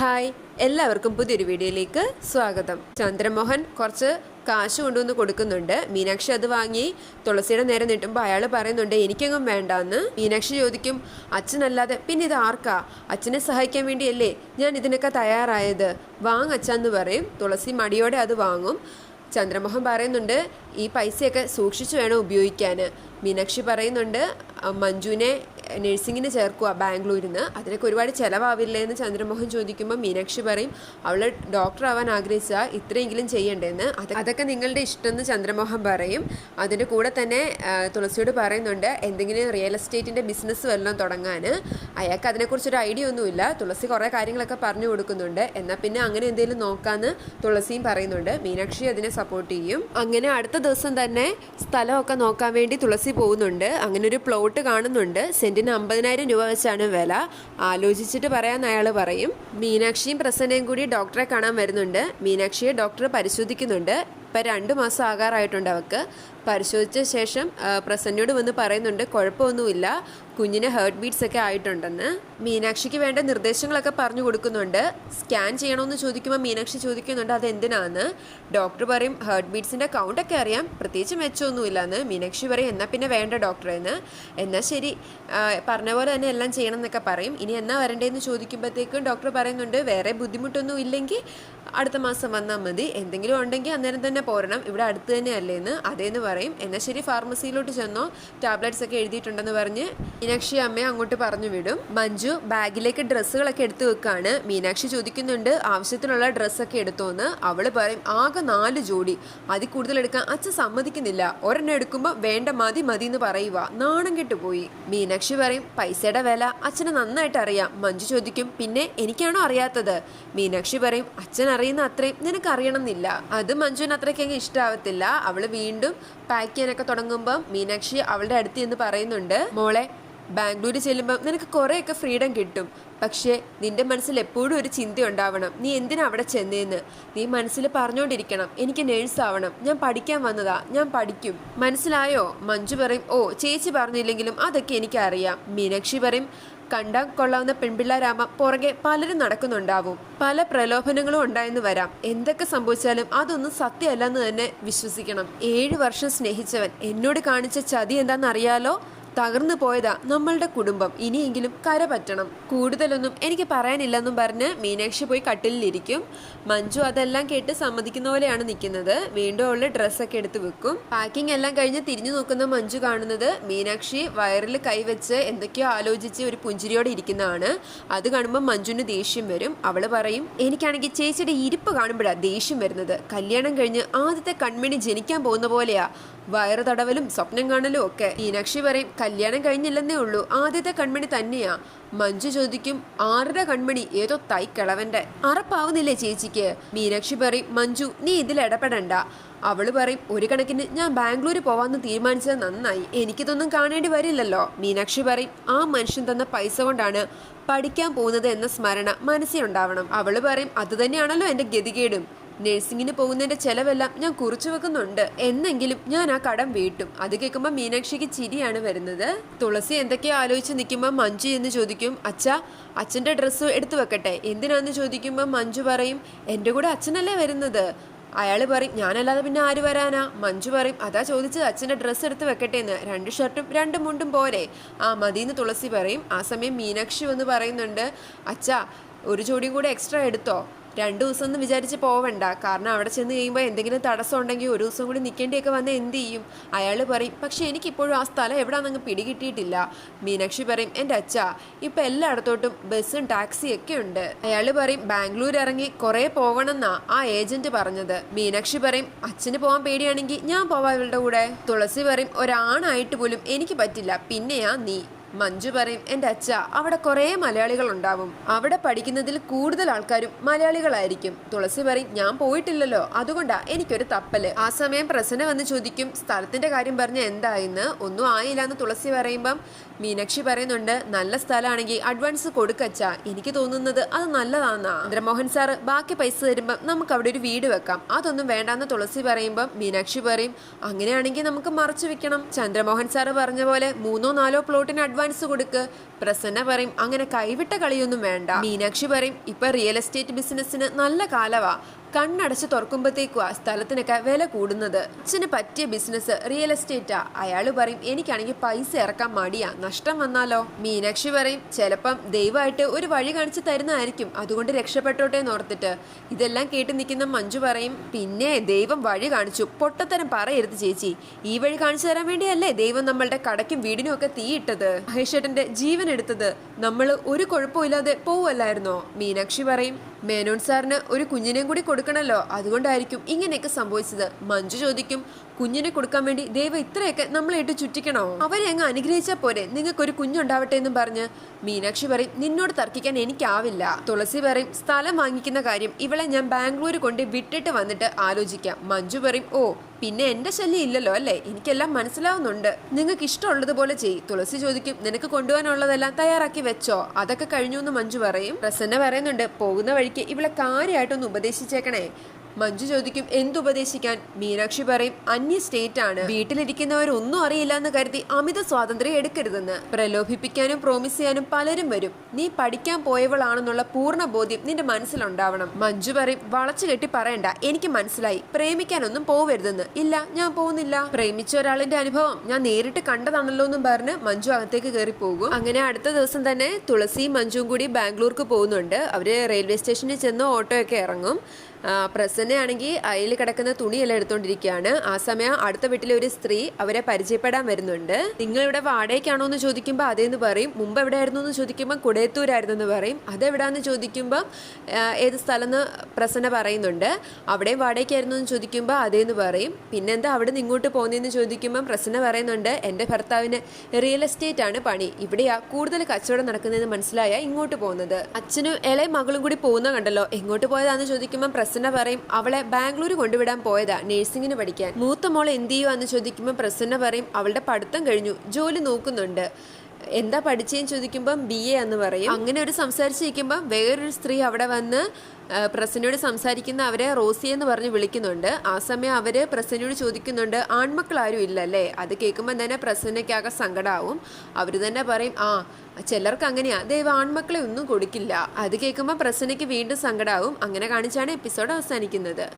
Hi എല്ലാവർക്കും പുതിയൊരു വീഡിയോയിലേക്ക് സ്വാഗതം. ചന്ദ്രമോഹൻ കുറച്ച് കാശ് കൊണ്ടുവന്ന് കൊടുക്കുന്നുണ്ട്. മീനാക്ഷി അത് വാങ്ങി തുളസിയുടെ നേരെ നീട്ടുമ്പോൾ അയാൾ പറയുന്നുണ്ട് എനിക്കെങ്ങും വേണ്ടാന്ന്. മീനാക്ഷി ചോദിക്കും അച്ഛനല്ലാതെ പിന്നെ ഇത് ആർക്കാ? അച്ഛനെ സഹായിക്കാൻ വേണ്ടിയല്ലേ ഞാൻ ഇതിനൊക്കെ തയ്യാറായത്? വാങ്ങച്ചാന്ന് പറയും. തുളസി മടിയോടെ അത് വാങ്ങും. ചന്ദ്രമോഹൻ പറയുന്നുണ്ട് ഈ പൈസയൊക്കെ സൂക്ഷിച്ചു വേണം ഉപയോഗിക്കാൻ മീനാക്ഷി പറയുന്നുണ്ട് മഞ്ജുവിനെ നഴ്സിങ്ങിന് ചേർക്കുക ബാംഗ്ലൂരിൽ നിന്ന് അതിനൊക്കെ ഒരുപാട് ചിലവാവില്ലേ എന്ന് ചന്ദ്രമോഹൻ ചോദിക്കുമ്പോൾ മീനാക്ഷി പറയും അവൾ ഡോക്ടർ ആവാൻ ആഗ്രഹിച്ചാൽ ഇത്രയെങ്കിലും ചെയ്യണ്ടെന്ന്. അത് അതൊക്കെ നിങ്ങളുടെ ഇഷ്ടം എന്ന് ചന്ദ്രമോഹൻ പറയും. അതിന്റെ കൂടെ തന്നെ തുളസിയോട് പറയുന്നുണ്ട് എന്തെങ്കിലും റിയൽ എസ്റ്റേറ്റിന്റെ ബിസിനസ് വല്ലതും തുടങ്ങാൻ അയാൾക്ക് അതിനെക്കുറിച്ചൊരു ഐഡിയ ഒന്നുമില്ല. തുളസി കുറേ കാര്യങ്ങളൊക്കെ പറഞ്ഞു കൊടുക്കുന്നുണ്ട്. എന്നാൽ പിന്നെ അങ്ങനെ എന്തെങ്കിലും നോക്കാമെന്ന് തുളസിയും പറയുന്നുണ്ട്. മീനാക്ഷി അതിനെ സപ്പോർട്ട് ചെയ്യും. അങ്ങനെ അടുത്ത ദിവസം തന്നെ സ്ഥലമൊക്കെ നോക്കാൻ വേണ്ടി തുളസി പോകുന്നുണ്ട്. അങ്ങനെ ഒരു പ്ലോട്ട് കാണുന്നുണ്ട്. സെന്റിന് അമ്പതിനായിരം രൂപ വെച്ചാണ് വില. ആലോചിച്ചിട്ട് പറയാൻ അയാൾ പറയും. മീനാക്ഷിയും പ്രസന്നയും കൂടി ഡോക്ടറെ കാണാൻ വരുന്നുണ്ട്. മീനാക്ഷിയെ ഡോക്ടർ പരിശോധിക്കുന്നുണ്ട്. ഇപ്പം രണ്ട് മാസം ആകാറായിട്ടുണ്ട് അവൾക്ക് പരിശോധിച്ച ശേഷം പ്രസന്നയോട് വന്ന് പറയുന്നുണ്ട് കുഴപ്പമൊന്നുമില്ല. കുഞ്ഞിന് ഹേർട്ട് ബീറ്റ്സ് ഒക്കെ ആയിട്ടുണ്ടെന്ന്. മീനാക്ഷിക്ക് വേണ്ട നിർദ്ദേശങ്ങളൊക്കെ പറഞ്ഞു കൊടുക്കുന്നുണ്ട്. സ്കാൻ ചെയ്യണമെന്ന് ചോദിക്കുമ്പോൾ മീനാക്ഷി ചോദിക്കുന്നുണ്ട് അത് എന്തിനാന്ന്? ഡോക്ടർ പറയും ഹേർട്ട് ബീറ്റ്സിന്റെ കൗണ്ടൊക്കെ അറിയാം. പ്രത്യേകിച്ച് മെച്ചമൊന്നുമില്ലെന്ന്. മീനാക്ഷി പറയും എന്നാൽ പിന്നെ വേണ്ട ഡോക്ടറെ എന്ന്. എന്നാൽ ശരി. പറഞ്ഞ പോലെ തന്നെ എല്ലാം ചെയ്യണം എന്നൊക്കെ പറയും. ഇനി എന്നാ വരണ്ടേന്ന് ചോദിക്കുമ്പോഴത്തേക്കും ഡോക്ടർ പറയുന്നുണ്ട് വേറെ ബുദ്ധിമുട്ടൊന്നും ഇല്ലെങ്കിൽ അടുത്ത മാസം വന്നാൽ മതി. എന്തെങ്കിലും ഉണ്ടെങ്കിൽ അന്നേരം തന്നെ പോരണം. ഇവിടെ അടുത്ത് തന്നെ അല്ലേന്ന് അതേന്ന് പറയും. എന്നാൽ ശരി ഫാർമസിയിലോട്ട് ചെന്നോ. ടാബ്ലറ്റ്സ് ഒക്കെ എഴുതിയിട്ടുണ്ടെന്ന് പറഞ്ഞ് മീനാക്ഷി അമ്മയെ അങ്ങോട്ട് പറഞ്ഞു വിടും. മഞ്ജു ബാഗിലേക്ക് ഡ്രസ്സുകളൊക്കെ എടുത്തു വെക്കാണ്. മീനാക്ഷി ചോദിക്കുന്നുണ്ട് ആവശ്യത്തിനുള്ള ഡ്രസ്സൊക്കെ എടുത്തോന്ന്? അവൾ പറയും ആകെ നാല് ജോഡി. അതിൽ കൂടുതൽ എടുക്കാൻ അച്ഛൻ സമ്മതിക്കുന്നില്ല. ഒരെണ്ണം എടുക്കുമ്പോൾ വേണ്ട മതി മതി എന്ന് പറയുക നാണം കെട്ടുപോയി മീനാക്ഷി പറയും പൈസയുടെ വില അച്ഛന് നന്നായിട്ട് അറിയാം. മഞ്ജു ചോദിക്കും പിന്നെ എനിക്കാണോ അറിയാത്തത്? മീനാക്ഷി പറയും അച്ഛൻ അറിയുന്ന അത്രയും നിനക്ക് അറിയണം എന്നില്ല അത് മഞ്ജുവിന് അത്രയ്ക്ക് അങ്ങ് ഇഷ്ടാവത്തില്ല. അവൾ വീണ്ടും പാക്ക് ചെയ്യാനൊക്കെ തുടങ്ങുമ്പോൾ മീനാക്ഷി അവളുടെ അടുത്ത് എന്ന് പറയുന്നുണ്ട് മോളെ ബാംഗ്ലൂർ ചെല്ലുമ്പോൾ നിനക്ക് കുറേയൊക്കെ ഫ്രീഡം കിട്ടും. പക്ഷേ നിന്റെ മനസ്സിൽ എപ്പോഴും ഒരു ചിന്ത ഉണ്ടാവണം നീ എന്തിനാ അവിടെ ചെന്നേന്ന്? നീ മനസ്സിൽ പറഞ്ഞുകൊണ്ടിരിക്കണം എനിക്ക് നേഴ്സ് ആവണം ഞാൻ പഠിക്കാൻ വന്നതാ. ഞാൻ പഠിക്കും. മനസ്സിലായോ? മഞ്ജു പറയും. ഓ ചേച്ചി പറഞ്ഞില്ലെങ്കിലും അതൊക്കെ എനിക്കറിയാം. മീനാക്ഷി പറയും. കണ്ടാൽ കൊള്ളാവുന്ന പെൺപിള്ളാരാമ പുറകെ പലരും നടക്കുന്നുണ്ടാവും. പല പ്രലോഭനങ്ങളും ഉണ്ടായെന്ന് വരാം. എന്തൊക്കെ സംഭവിച്ചാലും അതൊന്നും സത്യമല്ലെന്ന് തന്നെ വിശ്വസിക്കണം. ഏഴു വർഷം സ്നേഹിച്ചവൻ. എന്നോട് കാണിച്ച ചതി എന്താണെന്ന് അറിയാലോ തകർന്നു പോയതാ നമ്മളുടെ കുടുംബം. ഇനിയെങ്കിലും കര പറ്റണം. കൂടുതലൊന്നും എനിക്ക് പറയാനില്ലെന്നും പറഞ്ഞ് മീനാക്ഷി പോയി കട്ടിലിരിക്കും മഞ്ജു അതെല്ലാം കേട്ട് സമ്മതിക്കുന്ന പോലെയാണ് നിൽക്കുന്നത്. വീണ്ടും അവൾ ഡ്രസ്സൊക്കെ എടുത്ത് വെക്കും. പാക്കിംഗ് എല്ലാം കഴിഞ്ഞ് തിരിഞ്ഞു നോക്കുന്ന മഞ്ജു കാണുന്നത് മീനാക്ഷി വയറിൽ കൈവച്ച് എന്തൊക്കെയോ ആലോചിച്ച് ഒരു പുഞ്ചിരിയോടെ ഇരിക്കുന്നതാണ്. അത് കാണുമ്പോൾ മഞ്ജുവിന് ദേഷ്യം വരും. അവൾ പറയും എനിക്കാണെങ്കിൽ ചേച്ചിയുടെ ഇരിപ്പ് കാണുമ്പോഴാണ് ദേഷ്യം വരുന്നത്. കല്യാണം കഴിഞ്ഞ് ആദ്യത്തെ കൺമണി ജനിക്കാൻ പോകുന്ന പോലെയാ. വയറ് തടവലും സ്വപ്നം കാണലും ഒക്കെ. മീനാക്ഷി പറയും കല്യാണം കഴിഞ്ഞില്ലെന്നേ ഉള്ളൂ. ആദ്യത്തെ കൺമണി തന്നെയാ. മഞ്ജു ചോദിക്കും ആരുടെ കൺമണി? ഏതോ തൈ കിളവന്റെ അറപ്പാവുന്നില്ലേ ചേച്ചിക്ക്? മീനാക്ഷി പറയും മഞ്ജു നീ ഇതിൽ ഇടപെടണ്ട. അവൾ പറയും ഒരു കണക്കിന് ഞാൻ ബാംഗ്ലൂർ പോവാന്ന് തീരുമാനിച്ചത് നന്നായി. എനിക്കിതൊന്നും കാണേണ്ടി വരില്ലല്ലോ. മീനാക്ഷി പറയും ആ മനുഷ്യൻ തന്ന പൈസ കൊണ്ടാണ് പഠിക്കാൻ പോകുന്നത് എന്ന സ്മരണ മനസ്സിലുണ്ടാവണം. അവൾ പറയും അത് തന്നെയാണല്ലോ എന്റെ ഗതികേടും. നഴ്സിങ്ങിന് പോകുന്നതിന്റെ ചെലവെല്ലാം ഞാൻ കുറിച്ചു വെക്കുന്നുണ്ട്. എന്നെങ്കിലും ഞാൻ ആ കടം വീട്ടും. അത് കേൾക്കുമ്പോൾ മീനാക്ഷിക്ക് ചിരിയാണ് വരുന്നത്. തുളസി എന്തൊക്കെയോ ആലോചിച്ച് നിൽക്കുമ്പോൾ മഞ്ജു എന്ന് ചോദിക്കും. അച്ഛാ അച്ഛന്റെ ഡ്രസ്സ് എടുത്തു വെക്കട്ടെ. എന്തിനാന്ന് ചോദിക്കുമ്പോൾ മഞ്ജു പറയും എന്റെ കൂടെ അച്ഛനല്ലേ വരുന്നത്? അയാൾ പറയും ഞാനല്ലാതെ പിന്നെ ആര് വരാനാ? മഞ്ജു പറയും അതാ ചോദിച്ചത് അച്ഛന്റെ ഡ്രസ്സ് എടുത്ത് വെക്കട്ടെ എന്ന് രണ്ട് ഷർട്ടും രണ്ട് മുണ്ടും പോരെ. ആ മതിന്ന് തുളസി പറയും. ആ സമയം മീനാക്ഷി വന്ന് പറയുന്നുണ്ട് അച്ഛാ ഒരു ജോഡിയും കൂടെ എക്സ്ട്രാ എടുത്തോ? രണ്ടു ദിവസം ഒന്നും വിചാരിച്ച് പോവണ്ട. കാരണം അവിടെ ചെന്ന് കഴിയുമ്പോൾ എന്തെങ്കിലും തടസ്സം ഉണ്ടെങ്കിൽ ഒരു ദിവസം കൂടി നിൽക്കേണ്ടിയൊക്കെ വന്ന് എന്ത് ചെയ്യും? അയാൾ പറയും പക്ഷെ എനിക്കിപ്പോഴും ആ സ്ഥലം എവിടെയാണെന്നങ്ങ് പിടികിട്ടിയിട്ടില്ല. മീനാക്ഷി പറയും എന്റെ അച്ഛ ഇപ്പം എല്ലായിടത്തോട്ടും ബസ്സും ടാക്സിയൊക്കെ ഉണ്ട്. അയാൾ പറയും ബാംഗ്ലൂർ ഇറങ്ങി കുറേ പോകണമെന്നാ ആ ഏജന്റ് പറഞ്ഞത്. മീനാക്ഷി പറയും അച്ഛന് പോകാൻ പേടിയാണെങ്കിൽ ഞാൻ പോവാം ഇവളുടെ കൂടെ. തുളസി പറയും ഒരാണായിട്ട് പോലും എനിക്ക് പറ്റില്ല. പിന്നെയാ നീ. മഞ്ജു പറയും എന്റെ അച്ഛ അവിടെ കുറേ മലയാളികൾ ഉണ്ടാവും അവിടെ പഠിക്കുന്നതിൽ കൂടുതൽ ആൾക്കാരും മലയാളികളായിരിക്കും. തുളസി പറയും ഞാൻ പോയിട്ടില്ലല്ലോ. അതുകൊണ്ടാ എനിക്കൊരു തപ്പൽ. ആ സമയം പ്രസന്ന വന്ന് ചോദിക്കും സ്ഥലത്തിന്റെ കാര്യം പറഞ്ഞ് എന്തായെന്ന് ഒന്നും ആയില്ല എന്ന് തുളസി പറയുമ്പം മീനാക്ഷി പറയുന്നുണ്ട് നല്ല സ്ഥലമാണെങ്കിൽ അഡ്വാൻസ് കൊടുക്കച്ച എനിക്ക് തോന്നുന്നത് അത് നല്ലതാന്നാ. ചന്ദ്രമോഹൻ സാറ് ബാക്കി പൈസ തരുമ്പം നമുക്ക് അവിടെ ഒരു വീട് വെക്കാം. അതൊന്നും വേണ്ടാന്ന് തുളസി പറയുമ്പം മീനാക്ഷി പറയും അങ്ങനെയാണെങ്കിൽ നമുക്ക് മറച്ചു വെക്കണം. ചന്ദ്രമോഹൻ സാറ് പറഞ്ഞ പോലെ മൂന്നോ നാലോ പ്ലോട്ടിന് അഡ്വാൻസ് അഡ്വാൻസ് കൊടുക്ക്. പ്രസന്ന പറയും അങ്ങനെ കൈവിട്ട കളിയൊന്നും വേണ്ട. മീനാക്ഷി പറയും ഇപ്പൊ റിയൽ എസ്റ്റേറ്റ് ബിസിനസ്സിന് നല്ല കാലവാ. കണ്ണടച്ച് തുറക്കുമ്പോഴത്തേക്കുവാ സ്ഥലത്തിനൊക്കെ വില കൂടുന്നത്. അച്ഛന് പറ്റിയ ബിസിനസ് റിയൽ എസ്റ്റേറ്റാ അയാൾ പറയും എനിക്കാണെങ്കിൽ പൈസ ഇറക്കാൻ മടിയാ. നഷ്ടം വന്നാലോ? മീനാക്ഷി പറയും ചിലപ്പം ദൈവമായിട്ട് ഒരു വഴി കാണിച്ചു തരുന്നതായിരിക്കും. അതുകൊണ്ട് രക്ഷപ്പെട്ടോട്ടെ എന്ന് ഓർത്തിട്ട്. ഇതെല്ലാം കേട്ട് നിൽക്കുന്ന മഞ്ജു പറയും പിന്നെ ദൈവം വഴി കാണിച്ചു. പൊട്ടത്തരം പറയരുത് ചേച്ചി. ഈ വഴി കാണിച്ചു തരാൻ വേണ്ടിയല്ലേ ദൈവം നമ്മളുടെ കടയ്ക്കും വീടിനും ഒക്കെ തീയിട്ടത്? മഹേഷേട്ടന്റെ ജീവൻ എടുത്തത് നമ്മൾ ഒരു കുഴപ്പമില്ലാതെ പോവല്ലായിരുന്നോ മീനാക്ഷി പറയും മേനോൻ സാറിന് ഒരു കുഞ്ഞിനെയും കൂടി കൊടുക്കണമല്ലോ അതുകൊണ്ടായിരിക്കും ഇങ്ങനെയൊക്കെ സംഭവിച്ചത്. മഞ്ജു ചോദിക്കും കുഞ്ഞിനെ കൊടുക്കാൻ വേണ്ടി ദൈവം ഇത്രയൊക്കെ നമ്മളായിട്ട് ചുറ്റിക്കണോ? അവരെ അങ്ങ് അനുഗ്രഹിച്ചാൽ പോരെ. നിങ്ങൾക്ക് ഒരു കുഞ്ഞുണ്ടാവട്ടെ എന്നും പറഞ്ഞ് മീനാക്ഷി പറയും നിന്നോട് തർക്കിക്കാൻ എനിക്കാവില്ല. തുളസി പറയും സ്ഥലം വാങ്ങിക്കുന്ന കാര്യം ഇവളെ ഞാൻ ബാംഗ്ലൂർ കൊണ്ട് വിട്ടിട്ട് വന്നിട്ട് ആലോചിക്കാം. മഞ്ജു പറയും ഓ പിന്നെ എന്റെ ശല്യം ഇല്ലല്ലോ അല്ലേ? എനിക്കെല്ലാം മനസ്സിലാവുന്നുണ്ട്. നിങ്ങൾക്ക് ഇഷ്ടമുള്ളതുപോലെ ചെയ് തുളസി ചോദിക്കും നിനക്ക് കൊണ്ടുപോകാനുള്ളതെല്ലാം തയ്യാറാക്കി വെച്ചോ? അതൊക്കെ കഴിഞ്ഞു എന്ന് മഞ്ജു പറയും. പ്രസന്ന പറയുന്നുണ്ട് പോകുന്ന വഴിക്ക് ഇവളെ കാര്യമായിട്ടൊന്ന് ഉപദേശിച്ചേക്കണേ. മഞ്ജു ചോദിക്കും എന്തുപദേശിക്കാൻ? മീനാക്ഷി പറയും അന്യ സ്റ്റേറ്റ് ആണ് വീട്ടിലിരിക്കുന്നവരൊന്നും അറിയില്ല എന്ന് കരുതി അമിത സ്വാതന്ത്ര്യം എടുക്കരുതെന്ന്. പ്രലോഭിപ്പിക്കാനും പ്രോമിസ് ചെയ്യാനും പലരും വരും. നീ പഠിക്കാൻ പോയവളാണെന്നുള്ള പൂർണ ബോധ്യം നിന്റെ മനസ്സിലുണ്ടാവണം. മഞ്ജു പറയും വളച്ചു കെട്ടി പറയണ്ട. എനിക്ക് മനസ്സിലായി. പ്രേമിക്കാനൊന്നും പോവരുതെന്ന്. ഇല്ല ഞാൻ പോകുന്നില്ല. പ്രേമിച്ച ഒരാളിന്റെ അനുഭവം ഞാൻ നേരിട്ട് കണ്ടതാണല്ലോ എന്നും പറഞ്ഞ് മഞ്ജു അകത്തേക്ക് കയറി പോകും. അങ്ങനെ അടുത്ത ദിവസം തന്നെ തുളസിയും മഞ്ജുവും കൂടി ബാംഗ്ലൂർക്ക് പോകുന്നുണ്ട്. അവർ റെയിൽവേ സ്റ്റേഷനിൽ ചെന്ന് ഓട്ടോയൊക്കെ ഇറങ്ങും. പ്രസന്നയാണെങ്കിൽ അയിൽ കിടക്കുന്ന തുണിയെല്ലാം എടുത്തോണ്ടിരിക്കുകയാണ്. ആ സമയം അടുത്ത വീട്ടിലെ ഒരു സ്ത്രീ അവരെ പരിചയപ്പെടാൻ വരുന്നുണ്ട്. നിങ്ങൾ ഇവിടെ വാടകയ്ക്കാണോ എന്ന് ചോദിക്കുമ്പോൾ അതേന്ന് പറയും. മുമ്പ് എവിടെയായിരുന്നു എന്ന് ചോദിക്കുമ്പോൾ കുടയത്തൂരായിരുന്നു എന്ന് പറയും. അതെവിടാന്ന് ചോദിക്കുമ്പോൾ ഏത് സ്ഥലം എന്ന് പ്രസന്ന പറയുന്നുണ്ട്. അവിടെ വാടകയ്ക്കായിരുന്നു എന്ന് ചോദിക്കുമ്പോൾ അതേന്ന് പറയും. പിന്നെന്താ അവിടെ നിന്ന് ഇങ്ങോട്ട് പോകുന്നതെന്ന് ചോദിക്കുമ്പോൾ പ്രസന്ന പറയുന്നുണ്ട് എന്റെ ഭർത്താവിന് റിയൽ എസ്റ്റേറ്റ് ആണ് പണി. ഇവിടെയാ കൂടുതൽ കച്ചവടം നടക്കുന്നതെന്ന് മനസ്സിലായ ഇങ്ങോട്ട് പോകുന്നത് അച്ഛനും ഇളയ മകളും കൂടി പോകുന്ന കണ്ടല്ലോ. എങ്ങോട്ട് പോയതാന്ന് ചോദിക്കുമ്പോൾ പ്രസന്ന പറയും അവളെ ബാംഗ്ലൂർ കൊണ്ടുവിടാൻ പോയതാ നഴ്സിംഗിന് പഠിക്കാൻ. മൂത്ത മോൾ എന്ത് ചെയ്യുവാന്ന് ചോദിക്കുമ്പോൾ പ്രസന്ന പറയും അവളുടെ പഠിത്തം കഴിഞ്ഞു ജോലി നോക്കുന്നുണ്ട്. എന്താ പഠിച്ചതെന്ന് ചോദിക്കുമ്പം ബി എ എന്ന് പറയും. അങ്ങനെ ഒരു സംസാരിച്ചിരിക്കുമ്പം വേറൊരു സ്ത്രീ അവിടെ വന്ന് പ്രസന്നോട് സംസാരിക്കുന്ന അവരെ റോസി എന്ന് പറഞ്ഞ് വിളിക്കുന്നുണ്ട്. ആ സമയം അവർ പ്രസന്നയോട് ചോദിക്കുന്നുണ്ട് ആൺമക്കൾ ആരും ഇല്ലല്ലേ? അത് കേൾക്കുമ്പോൾ തന്നെ പ്രസന്നയ്ക്കാകെ സങ്കടമാവും അവർ തന്നെ പറയും ആ ചിലർക്ക് അങ്ങനെയാ. ദൈവം ആൺമക്കളെ ഒന്നും കൊടുക്കില്ല. അത് കേൾക്കുമ്പോൾ പ്രസന്നയ്ക്ക് വീണ്ടും സങ്കടാവും. അങ്ങനെ കാണിച്ചാണ് എപ്പിസോഡ് അവസാനിക്കുന്നത്.